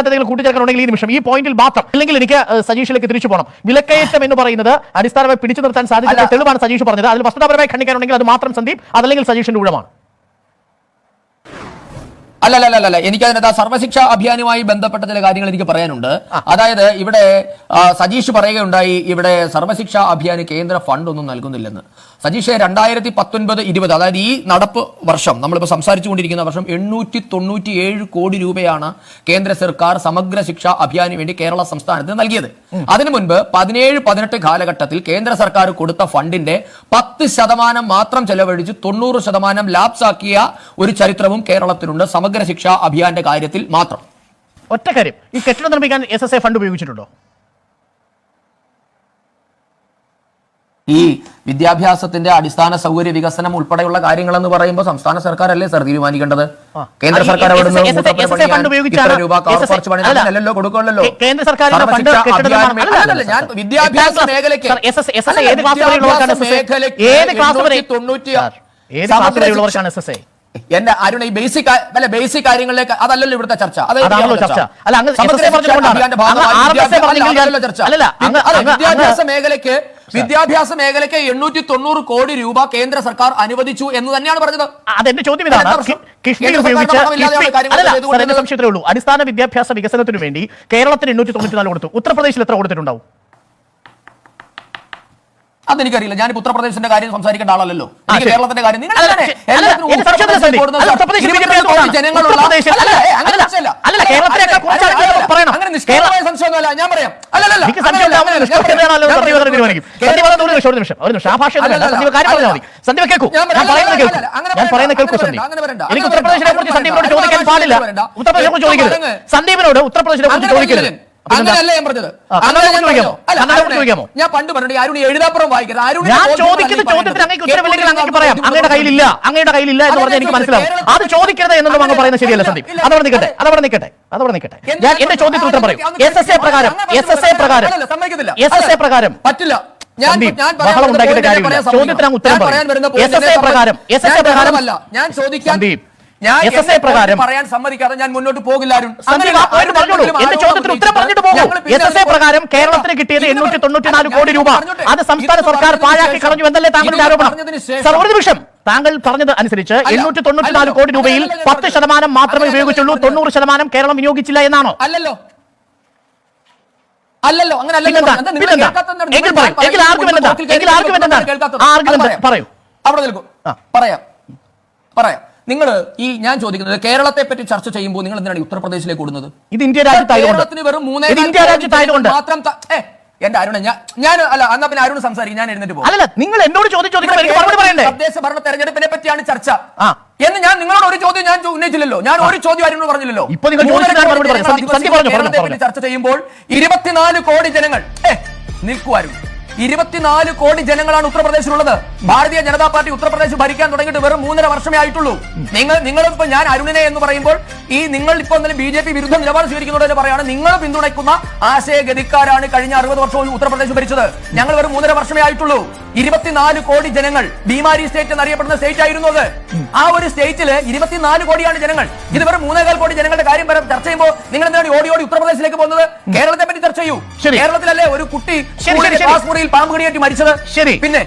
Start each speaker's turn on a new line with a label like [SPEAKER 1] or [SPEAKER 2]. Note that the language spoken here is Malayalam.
[SPEAKER 1] എന്തെങ്കിലും കൂട്ടിച്ചേർക്കാനുണ്ടെങ്കിൽ ഈ നിമിഷം ഈ പോയിന്റിൽ മാത്രം അല്ലെങ്കിൽ എനിക്ക് സജീഷിലേക്ക് തിരിച്ചു പോകണം. വിലക്കയറ്റം എന്ന് പറയുന്നത് അടിസ്ഥാനമായി പിടിച്ചു നിർത്താൻ സാധിക്കുന്ന
[SPEAKER 2] അല്ല.
[SPEAKER 1] തെളിവാണ് സജീഷ് പറഞ്ഞത്. അതിൽ വസ്തുതാപരമായി ഖണ്ഡിക്കാനുണ്ടെങ്കിൽ അത് മാത്രം സന്ദീപ് അതല്ലെങ്കിൽ സജീഷിന്റെ ഊഴമാണ്.
[SPEAKER 2] അല്ലല്ലല്ല എനിക്ക് അതിനകത്ത് ആ സർവശിക്ഷ അഭിയാനുമായി ബന്ധപ്പെട്ട ചില കാര്യങ്ങൾ എനിക്ക് പറയാനുണ്ട്. അതായത് ഇവിടെ സജീഷ് പറയുകയുണ്ടായി ഇവിടെ സർവശിക്ഷ അഭിയാന് കേന്ദ്ര ഫണ്ട് ഒന്നും നൽകുന്നില്ലെന്ന്. സജീഷ് രണ്ടായിരത്തി പത്തൊൻപത് ഇരുപത് അതായത് ഈ നടപ്പ് വർഷം നമ്മളിപ്പോൾ സംസാരിച്ചുകൊണ്ടിരിക്കുന്ന വർഷം എണ്ണൂറ്റി തൊണ്ണൂറ്റി ഏഴ് കോടി രൂപയാണ് കേന്ദ്ര സർക്കാർ സമഗ്ര ശിക്ഷ അഭിയാന് വേണ്ടി കേരള സംസ്ഥാനത്തിന് നൽകിയത്. അതിനു മുൻപ് പതിനേഴ് പതിനെട്ട് കാലഘട്ടത്തിൽ കേന്ദ്ര സർക്കാർ കൊടുത്ത ഫണ്ടിന്റെ പത്ത് ശതമാനം മാത്രം ചെലവഴിച്ച് തൊണ്ണൂറ് ശതമാനം ലാപ്സ് ആക്കിയ ഒരു ചരിത്രവും കേരളത്തിലുണ്ട്. സമഗ്ര ശിക്ഷാ അഭിയാന്റെ കാര്യത്തിൽ മാത്രം.
[SPEAKER 1] ഒറ്റ കാര്യം ഈ കെട്ടിടം നിർമ്മിക്കാൻ എസ് എസ് എ ഫണ്ട് ഉപയോഗിച്ചിട്ടുണ്ടോ?
[SPEAKER 2] ഈ വിദ്യാഭ്യാസത്തിന്റെ അടിസ്ഥാന സൗകര്യ വികസനം ഉൾപ്പെടെയുള്ള കാര്യങ്ങൾ എന്ന് പറയുമ്പോൾ സംസ്ഥാന സർക്കാർ അല്ലേ സർ തീരുമാനിക്കേണ്ടത്. കേന്ദ്ര സർക്കാർ
[SPEAKER 1] കേന്ദ്ര
[SPEAKER 2] ഞാൻ വിദ്യാഭ്യാസ മേഖലയ്ക്ക് മേഖലയ്ക്ക് തൊണ്ണൂറ്റി സമഗ്ര എന്റെ അരുണ ഈ ബേസിക് അല്ല ബേസിക് കാര്യങ്ങളിലേക്ക് അതല്ലല്ലോ ഇവിടുത്തെ ചർച്ച. വിദ്യാഭ്യാസ- മേഖലയ്ക്ക് വിദ്യാഭ്യാസ മേഖലയ്ക്ക് എണ്ണൂറ്റി തൊണ്ണൂറ് കോടി രൂപ കേന്ദ്ര സർക്കാർ അനുവദിച്ചു എന്ന് തന്നെയാണ് പറഞ്ഞത്.
[SPEAKER 1] അതെന്റെ ചോദ്യം ഇതാണ്. കിഫ്ബി ഉപയോഗിച്ച്. സംശയത്തിലേ ഉള്ളൂ. അടിസ്ഥാന വിദ്യാഭ്യാസ വികസനത്തിനു വേണ്ടി കേരളത്തിന് എണ്ണൂറ്റി തൊണ്ണൂറ്റി നാല് കൊടുത്തു. ഉത്തർപ്രദേശിൽ എത്ര കൊടുത്തിട്ടുണ്ടാവും?
[SPEAKER 2] അതെനിക്കറിയില്ല. ഞാൻ ഉത്തർപ്രദേശിന്റെ കാര്യം സംസാരിക്കേണ്ട ആളല്ലല്ലോ. എനിക്ക് കേരളത്തിന്റെ കാര്യം നിങ്ങൾ ഞാൻ പറയാം.
[SPEAKER 1] എനിക്ക് ഉത്തർപ്രദേശിനെ കുറിച്ച് സന്ദീപിനോട് ചോദിക്കാൻ പാടില്ല ഉത്തർപ്രദേശിനെ കുറിച്ച് ചോദിക്കരുത്. സന്ദീപിനോട് ഉത്തർപ്രദേശിനെ കുറിച്ച് ചോദിക്കരുത്?
[SPEAKER 2] അങ്ങനെയല്ല ഞാൻ പറഞ്ഞത്. ഞാൻ പണ്ട് പറഞ്ഞിട്ട് എഴുതാപ്പുറം വായിക്കരുത്.
[SPEAKER 1] ഞാൻ ചോദിക്കുന്ന ചോദ്യത്തിന്. ഉത്തരവില്ലെങ്കിൽ പറയാം. അങ്ങയുടെ കയ്യിലില്ല. അങ്ങയുടെ കയ്യിലില്ല എന്ന് പറഞ്ഞാൽ എനിക്ക് മനസ്സിലാവും. അത് ചോദിക്കരുത് എന്നൊന്നും അങ്ങ് പറയുന്നത് ശരിയല്ല സന്ദീപ്. അവിടെ നിൽക്കട്ടെ അത്. അവിടെ നിൽക്കട്ടെ അത് അവിടെ നിൽക്കട്ടെ ഞാൻ എന്റെ ചോദ്യത്തിന് ഉത്തരം പറയും. എസ് എസ് എ പ്രകാരം എസ് എസ് എ പ്രകാരം. എസ് എസ് എ പ്രകാരം.
[SPEAKER 2] പറ്റില്ല. ഞാൻ ഞാൻ പറയാൻ
[SPEAKER 1] ബഹളം ഉണ്ടാക്കിയിട്ട് കാര്യമില്ല. ചോദ്യത്തിന് ഉത്തരം പറയും.
[SPEAKER 2] പറയാൻ വരുന്ന
[SPEAKER 1] പ്രകാരം,
[SPEAKER 2] എസ്
[SPEAKER 1] എസ്
[SPEAKER 2] എ
[SPEAKER 1] പ്രകാരം-
[SPEAKER 2] അല്ല ഞാൻ ചോദിക്കാൻ ഞാൻ
[SPEAKER 1] പ്രകാരം-
[SPEAKER 2] പറയാൻ സമ്മതിക്കാതെ ഞാൻ മുന്നോട്ട്
[SPEAKER 1] എന്റെ ചോദ്യത്തിന് ഉത്തരം പറഞ്ഞിട്ട് പോകും.
[SPEAKER 2] ഞങ്ങൾ
[SPEAKER 1] എസ് എസ് എ പ്രകാരം കേരളത്തിന് കിട്ടിയത് എണ്ണൂറ്റി
[SPEAKER 2] തൊണ്ണൂറ്റി
[SPEAKER 1] തൊണ്ണൂറ്റിനാല് കോടി രൂപ. അത് സംസ്ഥാന സർക്കാർ പാഴാക്കി കളഞ്ഞു എന്നല്ലേ താങ്കളുടെ ആരോപണം? സർ
[SPEAKER 2] ശേഷം-
[SPEAKER 1] ഒരു നിമിഷം താങ്കൾ പറഞ്ഞത് അനുസരിച്ച് എണ്ണൂറ്റി തൊണ്ണൂറ്റിനാല്. കോടി രൂപയിൽ പത്ത്. ശതമാനം മാത്രമേ ഉപയോഗിച്ചുള്ളൂ. തൊണ്ണൂറ് ശതമാനം കേരളം വിനിയോഗിച്ചില്ല എന്നാണോ?
[SPEAKER 2] അല്ലല്ലോ. അല്ലല്ലോ അങ്ങനെ? അല്ലല്ലോ.
[SPEAKER 1] പറയൂ.
[SPEAKER 2] അവിടെ നിൽക്കൂ. പറയാം. പറയാം. നിങ്ങൾ ഈ ഞാൻ ചോദിക്കുന്നത് കേരളത്തെ പറ്റി ചർച്ച ചെയ്യുമ്പോൾ നിങ്ങൾ എന്തിനാണ് ഉത്തർപ്രദേശിലേക്ക് ഓടുന്നത്?
[SPEAKER 1] ഇത് ഇന്ത്യ
[SPEAKER 2] രാജ്യത്തിന് വെറും മൂന്നേ
[SPEAKER 1] ഇന്ത്യ രാജ്യത്തായതുകൊണ്ട്.
[SPEAKER 2] മാത്രം എന്റെ അരുണ ഞാൻ ഞാൻ അല്ല എന്നാ പിന്നെ അരുൺ സംസാരിക്കും ഞാൻ എഴുന്നേറ്റ് പോകും
[SPEAKER 1] അല്ലല്ല നിങ്ങൾ എന്നോട്
[SPEAKER 2] തദ്ദേശ ഭരണ തെരഞ്ഞെടുപ്പിനെ പറ്റിയാണ് ചർച്ച. എന്ന് ഞാൻ നിങ്ങളോട് ഒരു ചോദ്യം ഞാൻ ഉന്നയിച്ചില്ലല്ലോ. ഞാൻ ഒരു ചോദ്യം അരുണോട് പറഞ്ഞില്ലല്ലോ. കേരളത്തെ പറ്റി. ചർച്ച ചെയ്യുമ്പോൾ ഇരുപത്തിനാല് കോടി ജനങ്ങൾ ഏ, നിൽക്കുവാരും ഇരുപത്തിനാല് കോടി ജനങ്ങളാണ് ഉത്തർപ്രദേശിലുള്ളത്. ഭാരതീയ ജനതാ പാർട്ടി ഉത്തർപ്രദേശ് ഭരിക്കാൻ തുടങ്ങിയിട്ട് വെറും മൂന്നര വർഷമേ ആയിട്ടുള്ളൂ നിങ്ങൾ നിങ്ങളിപ്പോ ഇപ്പൊ ഞാൻ അരുണിനെ എന്ന് പറയുമ്പോൾ ഈ നിങ്ങൾ ഇപ്പൊ എന്തെങ്കിലും ബി ജെ പി വിരുദ്ധ നിലപാട് സ്വീകരിക്കുന്നതോടെ പറയാണ്. നിങ്ങൾ പിന്തുണയ്ക്കുന്ന ആശയഗതിക്കാരാണ് കഴിഞ്ഞ അറുപത് വർഷവും ഉത്തർപ്രദേശ് ഭരിച്ചത്. ഞങ്ങൾ വെറും മൂന്നര വർഷമേ ആയിട്ടുള്ളൂ ഇരുപത്തിനാല് കോടി ജനങ്ങൾ ബീമാരി സ്റ്റേറ്റ് എന്നറിയപ്പെടുന്ന സ്റ്റേറ്റ് ആയിരുന്നു അത്. ആ ഒരു സ്റ്റേറ്റിൽ ഇരുപത്തിനാല് കോടിയാണ് ജനങ്ങൾ. ഇത് വെറും മൂന്നേകാൽ കോടി ജനങ്ങളുടെ കാര്യം വരെ ചർച്ച ചെയ്യുമ്പോൾ നിങ്ങൾ എന്താണ് ഓടി ഓടി ഉത്തർപ്രദേശിലേക്ക് പോകുന്നത്? കേരളത്തെ പറ്റി ചർച്ച ചെയ്യൂ. കേരളത്തിലല്ലേ ഒരു കുട്ടി. ക്ലാസ് മുറിയിൽ പാമ്പ് കടിയേറ്റ് മരിച്ചത്
[SPEAKER 1] ശരി.
[SPEAKER 2] പിന്നെ